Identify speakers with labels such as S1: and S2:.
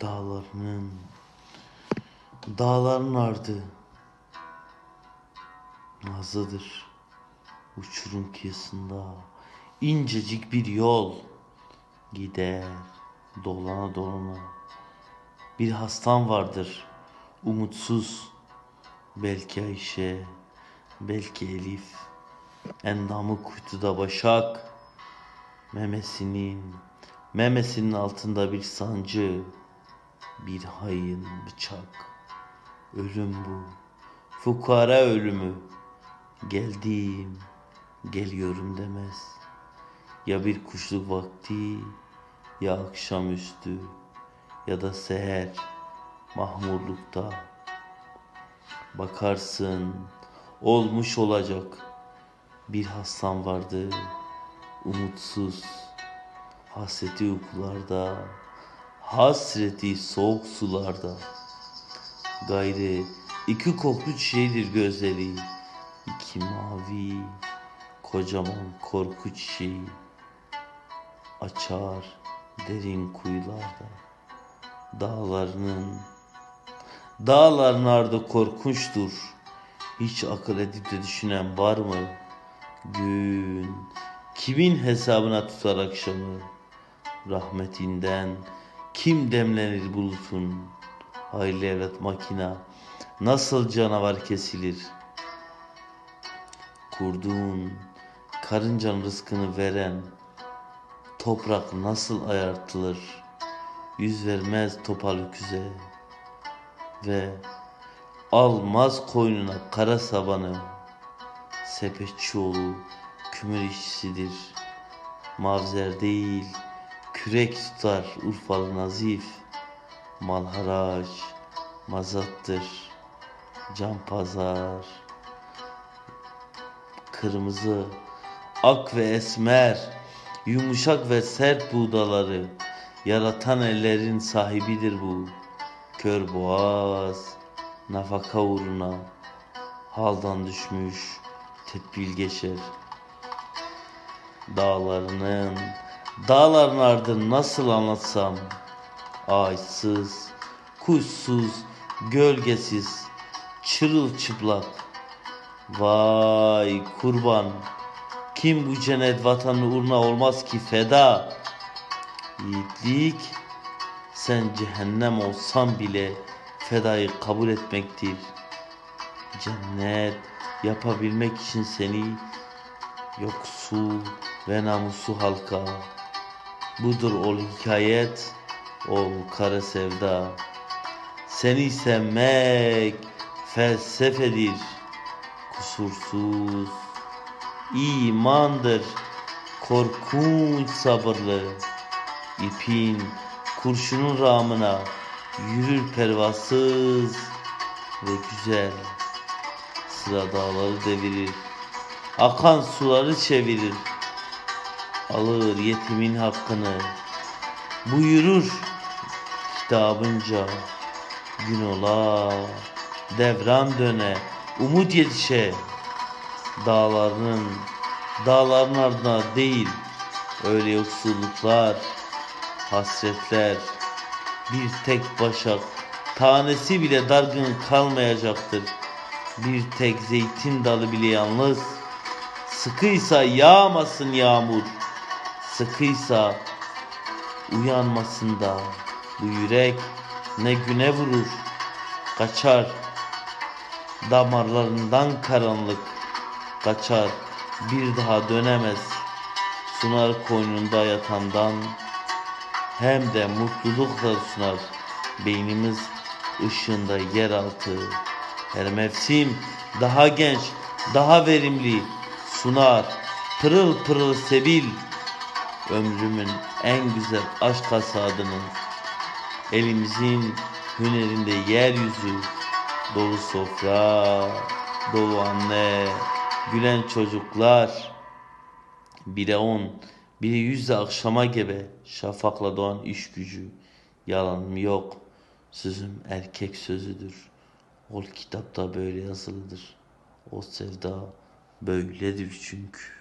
S1: Dağlarının Dağların ardı Nazlıdır Uçurum kıyısında. İncecik bir yol Gider dolana dolana. Bir hastam vardır umutsuz Belki Ayşe Belki Elif. Endamı kuytuda başak Memesinin Memesinin altında bir sancı Bir hain bıçak. Ölüm bu. Fukara ölümü. Geldim Geliyorum demez. Ya bir kuşluk vakti Ya akşamüstü Ya da seher Mahmurlukta. Bakarsın Olmuş olacak. Bir hastam vardı Umutsuz. Hasreti uykularda Hasreti soğuk sularda Gayrı iki koklu çiçeğidir gözleri iki mavi Kocaman korku çiçeği Açar derin kuyularda Dağlarının Dağların ardı korkunçtur Hiç akıl edip de düşünen var mı? Gün kimin hesabına tutar akşamı? Rahmetinden kim demlenir bulutun? Hayırlı evlat makina nasıl canavar kesilir? Kurduğun karıncanın rızkını veren toprak nasıl ayartılır? Yüz vermez topal öküze ve almaz koynuna kara sabanı sepetçioğlu kümür işçisidir. Mavzer değil kürek tutar Urfalı Nazif mal haraç mazattır can pazar. Kırmızı ak ve esmer yumuşak ve sert buğdaları yaratan ellerin sahibidir bu. Kör boğaz nafaka uğruna haldan düşmüş tedbil geçer. Dağlarının dağların ardını nasıl anlatsam ağaçsız kuşsuz gölgesiz çırılçıplak. Vay kurban kim bu cennet vatanı uğruna olmaz ki feda? Yiğitlik sen cehennem olsan bile fedayı kabul etmektir. Cennet yapabilmek için seni yoksul ve namusu halka budur ol hikayet ol kara sevda. Seni sevmek felsefedir kusursuz imandır. Korkunç sabırlı ipin kurşunun ramına yürür pervasız ve güzel. Sıra dağları devirir akan suları çevirir alır yetimin hakkını buyurur kitabınca. Gün ola devran döne umut yetişe. Dağlarının dağların ardına değil öyle yoksulluklar hasretler. Bir tek başak tanesi bile dargın kalmayacaktır. Bir tek zeytin dalı bile yalnız. Sıkıysa yağmasın yağmur sıkıysa uyanmasın da bu yürek ne güne vurur kaçar. Damarlarından karanlık kaçar bir daha dönemez. Sunar koynunda yatandan hem de mutlulukla sunar. Beynimiz ışığında yeraltı. Her mevsim daha genç daha verimli. Sunar pırıl pırıl sebil ömrümün en güzel aşk hasadını elimizin hünerinde yeryüzü dolu sofra dolu anne gülen çocuklar bire on bire yüzde akşama gebe şafakla doğan iş gücü. Yalanım yok sözüm erkek sözüdür. Ol kitapta böyle yazılıdır. O sevda böyledir çünkü